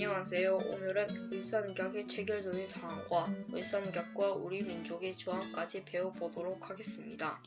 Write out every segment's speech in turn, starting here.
안녕하세요. 오늘은 일산의학의 체결되는 상황과 일산의학과 우리 민족의 조항까지 배워보도록 하겠습니다.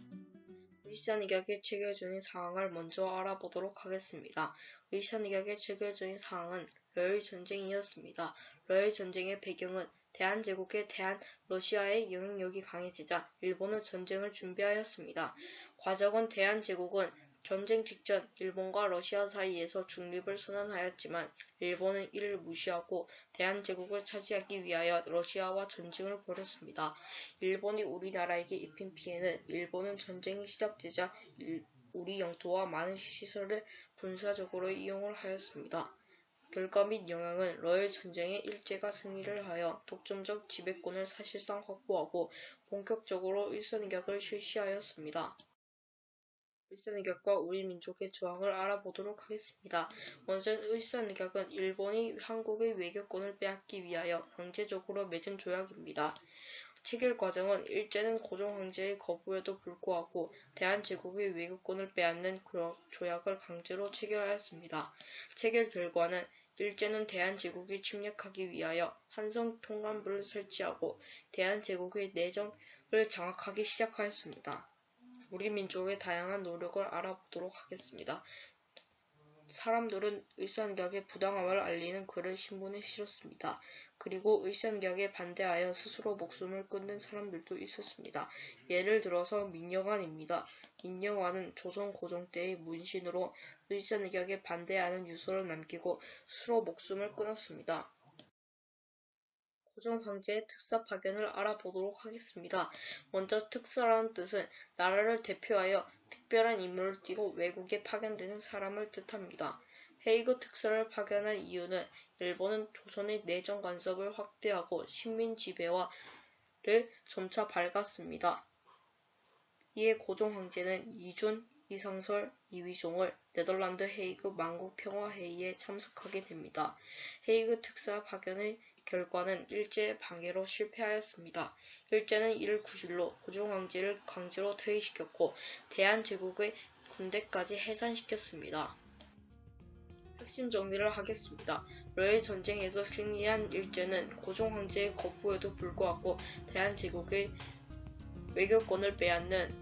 일산의학의 체결되는 상황을 먼저 알아보도록 하겠습니다. 일산의학의 체결되는 상황은 러일 전쟁이었습니다. 러일 전쟁의 배경은 대한제국에 대한 러시아의 영향력이 강해지자 일본은 전쟁을 준비하였습니다. 과정은 대한제국은 전쟁 직전 일본과 러시아 사이에서 중립을 선언하였지만 일본은 이를 무시하고 대한제국을 차지하기 위하여 러시아와 전쟁을 벌였습니다. 일본이 우리나라에게 입힌 피해는 일본은 전쟁이 시작되자 일- 우리 영토와 많은 시설을 군사적으로 이용을 하였습니다. 결과 및 영향은 러일 전쟁의 일제가 승리를 하여 독점적 지배권을 사실상 확보하고 본격적으로 일선이격을 실시하였습니다. 일선이격과 우리 민족의 조항을 알아보도록 하겠습니다. 먼저 일선이격은 일본이 한국의 외교권을 빼앗기 위하여 강제적으로 맺은 조약입니다. 체결 과정은 일제는 고종 황제의 거부에도 불구하고 대한제국의 외교권을 빼앗는 그 조약을 강제로 체결하였습니다. 체결 결과는 일제는 대한제국이 침략하기 위하여 한성 통감부를 설치하고 대한제국의 내정을 장악하기 시작하였습니다. 우리 민족의 다양한 노력을 알아보도록 하겠습니다. 사람들은 의산격의 부당함을 알리는 글을 신문에 실었습니다. 그리고 의산격에 반대하여 스스로 목숨을 끊는 사람들도 있었습니다. 예를 들어서 민영환입니다. 민영환은 조선 고종 때의 문신으로 의산격에 반대하는 유서를 남기고 스스로 목숨을 끊었습니다. 황제의 특사 파견을 알아보도록 하겠습니다. 먼저 특사라는 뜻은 나라를 대표하여 특별한 임무를 띠고 외국에 파견되는 사람을 뜻합니다. 헤이그 특사를 파견한 이유는 일본은 조선의 내정 간섭을 확대하고 식민 지배화를 점차 밝았습니다. 이에 고종 황제는 이준, 이상설, 이위종을 네덜란드 헤이그 만국 평화회의에 참석하게 됩니다. 헤이그 특사 파견의 결과는 일제의 방해로 실패하였습니다. 일제는 이를 구실로 고종 황제를 강제로 퇴위시켰고 대한제국의 군대까지 해산시켰습니다. 핵심 정리를 하겠습니다. 러일 전쟁에서 승리한 일제는 고종 황제의 거부에도 불구하고 대한제국의 외교권을 빼앗는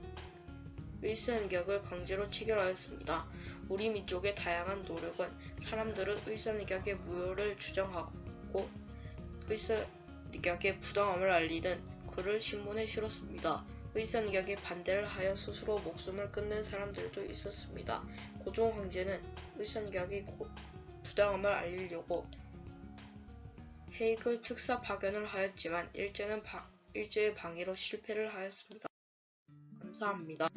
일선의격을 강제로 체결하였습니다. 우리 민족의 다양한 노력은 사람들은 일선의격의 무효를 주장하고 일선의격의 부당함을 알리는 글을 신문에 실었습니다. 의산의격에 반대를 하여 스스로 목숨을 끊는 사람들도 있었습니다. 고종 황제는 의산의격의 부당함을 알리려고 헤이그 특사 파견을 하였지만 일제는 바- 일제의 방해로 실패를 하였습니다. 감사합니다.